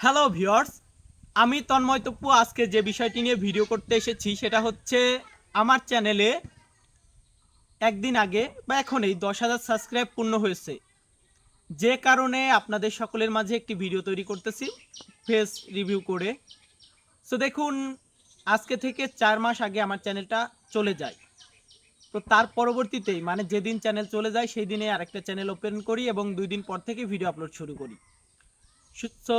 Hello viewers আমি তন্ময় তপ্পু আজকে যে বিষয়টি নিয়ে ভিডিও করতে এসেছি, সেটা হচ্ছে আমার চ্যানেলে একদিন আগে বা এখন এই দশ হাজার সাবস্ক্রাইব পূর্ণ হয়েছে। যে কারণে আপনাদের সকলের মাঝে একটি ভিডিও তৈরি করতেছি ফেস রিভিউ করে। সো দেখুন, আজকে থেকে চার মাস আগে আমার চ্যানেলটা চলে যায়। তো তার পরবর্তীতেই মানে যেদিন চ্যানেল চলে যায়, সেই দিনে আরেকটা চ্যানেল ওপেন করি এবং দুই দিন পর থেকে ভিডিও আপলোড শুরু করি। সো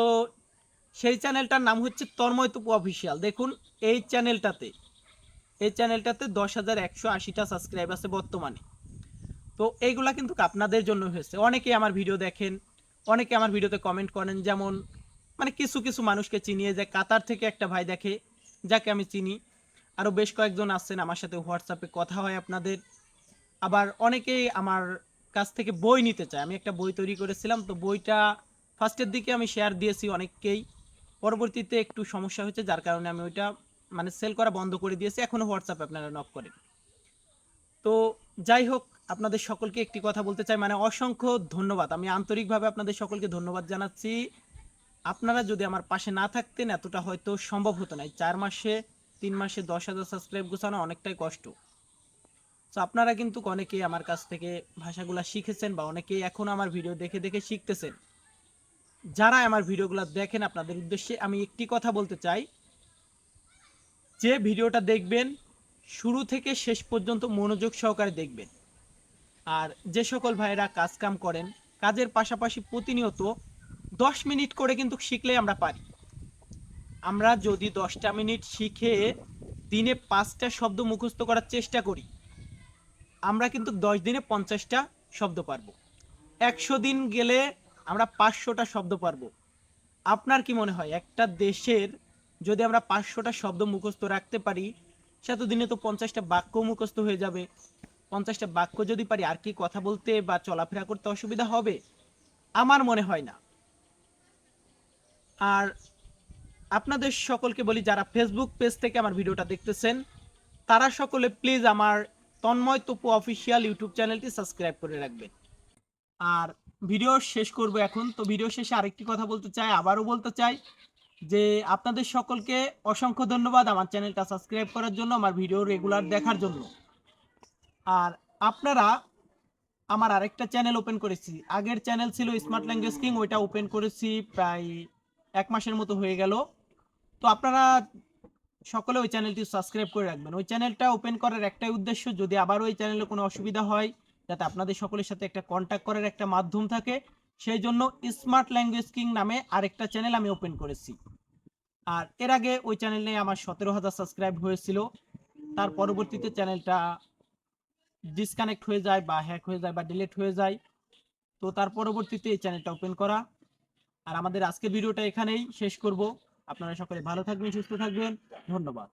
সেই চ্যানেলটার নাম হচ্ছে তন্ময় তুপু অফিসিয়াল। দেখুন, এই চ্যানেলটাতে এই চ্যানেলটাতে দশ হাজার একশো আশিটা সাবস্ক্রাইব আছে বর্তমানে। তো এইগুলা কিন্তু আপনাদের জন্য হয়েছে। অনেকেই আমার ভিডিও দেখেন, অনেকে আমার ভিডিওতে কমেন্ট করেন, যেমন মানে কিছু কিছু মানুষকে চিনিয়ে যায়। কাতার থেকে একটা ভাই দেখে, যাকে আমি চিনি। আরও বেশ কয়েকজন আসছেন আমার সাথে হোয়াটসঅ্যাপে কথা হয় আপনাদের। আবার অনেকেই আমার কাছ থেকে বই নিতে চায়। আমি একটা বই তৈরি করেছিলাম, তো বইটা ফার্স্টের দিকে আমি শেয়ার দিয়েছি অনেককেই। পরবর্তীতে একটু সমস্যা হয়েছে, যার কারণে আমি ওইটা মানে সেল করা বন্ধ করে দিয়েছি। এখনও হোয়াটসঅ্যাপে আপনারা নক করেন। তো যাই হোক, আপনাদের সকলকে একটি কথা বলতে চাই মানে অসংখ্য ধন্যবাদ। আমি আন্তরিকভাবে আপনাদের সকলকে ধন্যবাদ জানাচ্ছি। আপনারা যদি আমার পাশে না থাকতেন, এতটা হয়তো সম্ভব হতো না। চার মাসে, তিন মাসে দশ হাজার সাবস্ক্রাইব গোছানো অনেকটাই কষ্ট। তো আপনারা কিন্তু অনেকেই আমার কাছ থেকে ভাষাগুলো শিখেছেন বা অনেকেই এখন আমার ভিডিও দেখে দেখে শিখতেছেন। যারা আমার ভিডিওগুলো দেখেন, আপনাদের উদ্দেশ্যে আমি একটি কথা বলতে চাই। যে ভিডিওটা দেখবেন, শুরু থেকে শেষ পর্যন্ত মনোযোগ সহকারে দেখবেন। আর যে সকল ভাইয়েরা কাজ কাম করেন, কাজের পাশাপাশি প্রতিনিয়ত দশ মিনিট করে কিন্তু শিখলে আমরা পারি। আমরা যদি দশটা মিনিট শিখে দিনে পাঁচটা শব্দ মুখস্থ করার চেষ্টা করি, আমরা কিন্তু দশ দিনে পঞ্চাশটা শব্দ পারব। একশো দিন গেলে আমরা পাঁচশোটা শব্দ পারব। আপনার কি মনে হয়, একটা দেশের যদি আমরা পাঁচশোটা শব্দ মুখস্থ রাখতে পারি সেত দিনে তো পঞ্চাশটা বাক্য মুখস্থ হয়ে যাবে। পঞ্চাশটা বাক্য যদি পারি, আর কি কথা বলতে বা চলাফেরা করতে অসুবিধা হবে? আমার মনে হয় না। আর আপনাদের সকলকে বলি, যারা ফেসবুক পেজ থেকে আমার ভিডিওটা দেখতেছেন, তারা সকলে প্লিজ আমার তন্ময় তপু অফিসিয়াল ইউটিউব চ্যানেলটি সাবস্ক্রাইব করে রাখবেন। আর ভিডিও শেষ করব এখন। তো ভিডিও শেষে আরেকটি কথা বলতে চাই, আবারও বলতে চাই যে আপনাদের সকলকে অসংখ্য ধন্যবাদ আমার চ্যানেলটা সাবস্ক্রাইব করার জন্য, আমার ভিডিও রেগুলার দেখার জন্য। আর আপনারা আমার আরেকটা চ্যানেল ওপেন করেছি। আগের চ্যানেল ছিল স্মার্ট ল্যাঙ্গুয়েজ কিং ওইটা ওপেন করেছি প্রায় এক মাসের মতো হয়ে গেল। তো আপনারা সকলে ওই চ্যানেলটি সাবস্ক্রাইব করে রাখবেন। ওই চ্যানেলটা ওপেন করার একটাই উদ্দেশ্য, যদি আবারও ওই চ্যানেলে কোনো অসুবিধা হয় যাতে আপনাদের সকলের সাথে একটা কন্ট্যাক্ট করার একটা মাধ্যম থাকে। সেই জন্য স্মার্ট ল্যাঙ্গুয়েজ কিং নামে আরেকটা চ্যানেল আমি ওপেন করেছি। আর এর আগে ওই চ্যানেলে আমার সতেরো হাজার সাবস্ক্রাইব হয়েছিল। তার পরবর্তীতে চ্যানেলটা ডিসকানেক্ট হয়ে যায় বা হ্যাক হয়ে যায় বা ডিলিট হয়ে যায়। তো তার পরবর্তীতে এই চ্যানেলটা ওপেন করা। আর আমাদের আজকের ভিডিওটা এখানেই শেষ করব। আপনারা সকলে ভালো থাকবেন, সুস্থ থাকবেন। ধন্যবাদ।